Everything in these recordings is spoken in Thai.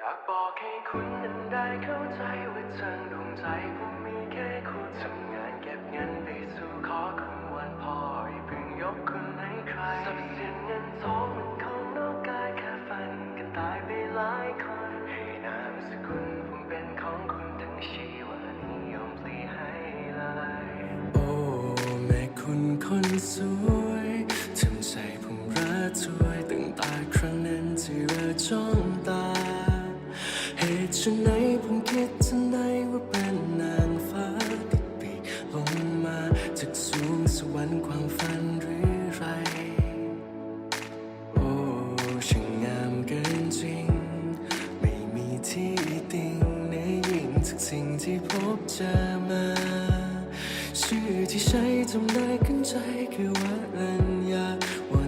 อยากบอกให้คุณนั้นได้เข้าใจว่าทางดวงใจผมมีแค่คุณทำงานเก็บเงินไปสู่ขอคุณวันพออย่าเพิ่งยกคุณให้ใครทรัพย์สินเงินทองมันของนอกกายแค่ฝันกันตายไปหลายคนให้นามสกุลผมเป็นของคุณทั้งชีวานิยมปลีให้เลยโอ้แม่คุณคนสวยทำใจผมระทวยตั้งแต่ค เหตุไฉนผมคิดทันใดว่าเป็นนางฟ้าติดปีกลงมาจากสูงสวรรค์ความฝันหรือไร โอ้ช่างงามเกินจริง ไม่มีที่ติงในยิ่งจากสิ่งที่พบเจอมา ชื่อที่ใช้จำได้ขึ้นใจคือวรัญญาวอน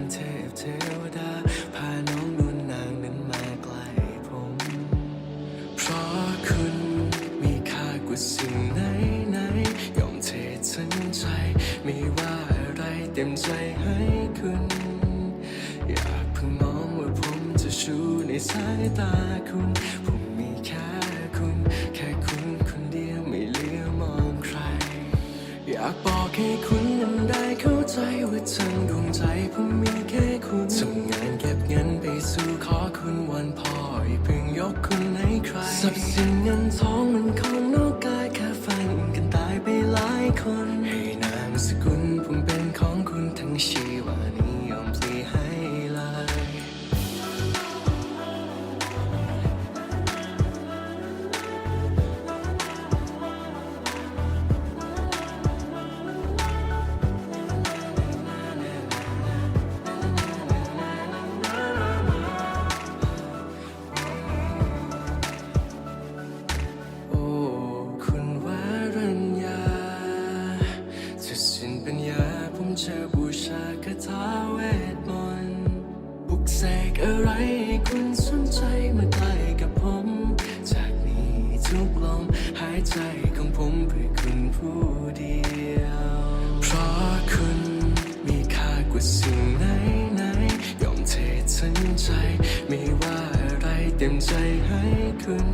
ต็มใจให้คุณ อยากเพิ่งมองว่าผมจะชูในสายตาคุณ ผมมีแค่คุณ แค่คุณคนเดียวไม่เลี้ยวมองใคร อยากบอกให้คุณนั้นได้เข้าใจว่าทั้งดวงใจผมมีแค่คุณทำงานเก็บเงินไปสู่ขอคุณวันพออย่าเพิ่งยกคุณให้ใครทรัพย์สินเงินทองมันขอ ผมจะบูชาคาถาเวทมนต์ปลุกเสกอะไรคุณสนใจมาใกล้กับผม จากนี้ทุกลมหายใจของผมเพื่อคุณผู้เดียว เพราะคุณมีค่ากว่าสิ่งไหนไหนยอมเททั้งใจ ไม่ว่าอะไรเต็มใจให้คุณ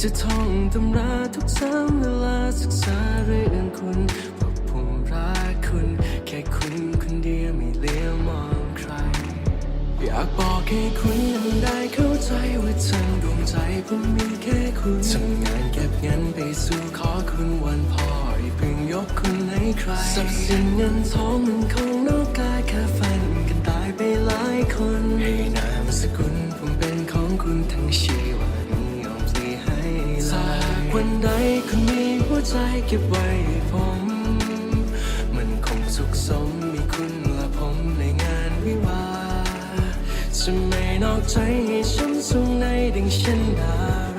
จะท่องตำราทุกซ้ำเวลา อยากบอกให้คุณนั้นได้เข้าใจว่าทั้งดวงใจผมมีแค่คุณทำงานเก็บเงินไปสู่ขอคุณวันพออย่าเพิ่งยกคุณให้ใครทรัพย์สินเงินทองมันของนอกกายแค่ฝันกันตายไปหลายคนให้นามสกุลผมเป็นของคุณทั้งชีวานิยมปลีให้ลากวันใดคุณมีหัวใจเก็บไว้ผม จะไม่นอกใจให้ฉันสูงในดังเช่นดา